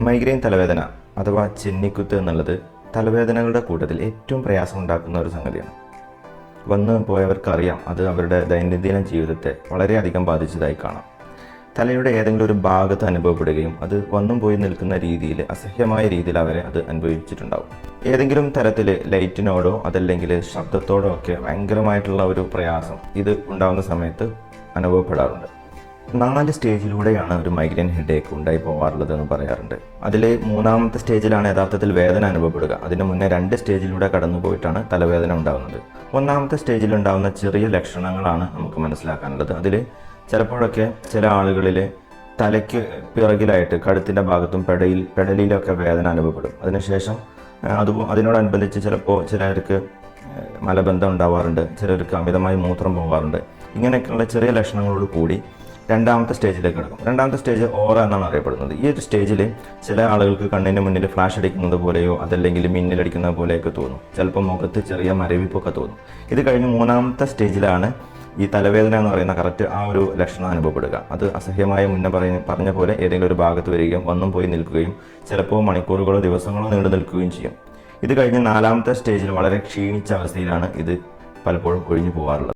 Migraine തലവേദന അഥവാ ചെന്നിക്കുത്ത് എന്നുള്ളത് തലവേദനകളുടെ കൂട്ടത്തിൽ ഏറ്റവും പ്രയാസം ഉണ്ടാക്കുന്ന ഒരു സംഗതിയാണ്. വന്ന് പോയവർക്കറിയാം അത് അവരുടെ ദൈനംദിന ജീവിതത്തെ വളരെയധികം ബാധിച്ചതായി കാണാം. തലയുടെ ഏതെങ്കിലും ഒരു ഭാഗത്ത് അനുഭവപ്പെടുകയും അത് വന്നും പോയി നിൽക്കുന്ന രീതിയിൽ അസഹ്യമായ രീതിയിൽ അവരെ അത് അനുഭവിച്ചിട്ടുണ്ടാവും. ഏതെങ്കിലും തരത്തിൽ ലൈറ്റിനോടോ അതല്ലെങ്കിൽ ശബ്ദത്തോടോ ഒക്കെ ഭയങ്കരമായിട്ടുള്ള ഒരു പ്രയാസം ഇത് ഉണ്ടാകുന്ന സമയത്ത് അനുഭവപ്പെടാറുണ്ട്. നാല് സ്റ്റേജിലൂടെയാണ് ഒരു മൈഗ്രെയിൻ ഹെഡേക്ക് ഉണ്ടായി പോകാറുള്ളത് എന്ന് പറയാറുണ്ട്. അതിൽ മൂന്നാമത്തെ സ്റ്റേജിലാണ് യഥാർത്ഥത്തിൽ വേദന അനുഭവപ്പെടുക. അതിന് മുന്നേ രണ്ട് സ്റ്റേജിലൂടെ കടന്നു പോയിട്ടാണ് തലവേദന ഉണ്ടാകുന്നത് ഒന്നാമത്തെ സ്റ്റേജിൽ ഉണ്ടാകുന്ന ചെറിയ ലക്ഷണങ്ങളാണ് നമുക്ക് മനസ്സിലാക്കാനുള്ളത്. അതിൽ ചിലപ്പോഴൊക്കെ ചില ആളുകളിൽ തലയ്ക്ക് പിറകിലായിട്ട് കഴുത്തിന്റെ ഭാഗത്തും പെടയിൽ പെടലിലൊക്കെ വേദന അനുഭവപ്പെടും. അതിനുശേഷം അത് അതിനോടനുബന്ധിച്ച് ചിലപ്പോൾ ചിലർക്ക് മലബന്ധം ഉണ്ടാവാറുണ്ട്. ചിലർക്ക് അമിതമായി മൂത്രം പോകാറുണ്ട് ഇങ്ങനെയൊക്കെയുള്ള ചെറിയ ലക്ഷണങ്ങളോട് കൂടി രണ്ടാമത്തെ സ്റ്റേജിലേക്ക് കിടക്കും. രണ്ടാമത്തെ സ്റ്റേജ് ഓറ എന്നാണ് അറിയപ്പെടുന്നത്. ഈ ഒരു സ്റ്റേജിൽ ചില ആളുകൾക്ക് കണ്ണിന് മുന്നിൽ ഫ്ലാഷ് അടിക്കുന്നത് പോലെയോ അതല്ലെങ്കിൽ മിന്നലടിക്കുന്ന പോലെയൊക്കെ തോന്നും. ചിലപ്പോൾ മുഖത്ത് ചെറിയ മരവിപ്പൊക്കെ തോന്നും. ഇത് കഴിഞ്ഞ് മൂന്നാമത്തെ സ്റ്റേജിലാണ് ഈ തലവേദന എന്ന് പറയുന്ന കറക്റ്റ് ആ ഒരു ലക്ഷണം അനുഭവപ്പെടുക. അത് അസഹ്യമായ മുന്നേ പറഞ്ഞ പറഞ്ഞ പോലെ ഏതെങ്കിലും ഒരു ഭാഗത്ത് വരികയും വന്നും പോയി നിൽക്കുകയും ചിലപ്പോൾ മണിക്കൂറുകളോ ദിവസങ്ങളോ നീണ്ടു നിൽക്കുകയും ചെയ്യും. ഇത് കഴിഞ്ഞ് നാലാമത്തെ സ്റ്റേജിൽ വളരെ ക്ഷീണിച്ച അവസ്ഥയിലാണ് ഇത് പലപ്പോഴും ഒഴിഞ്ഞു പോകാറുള്ളത്.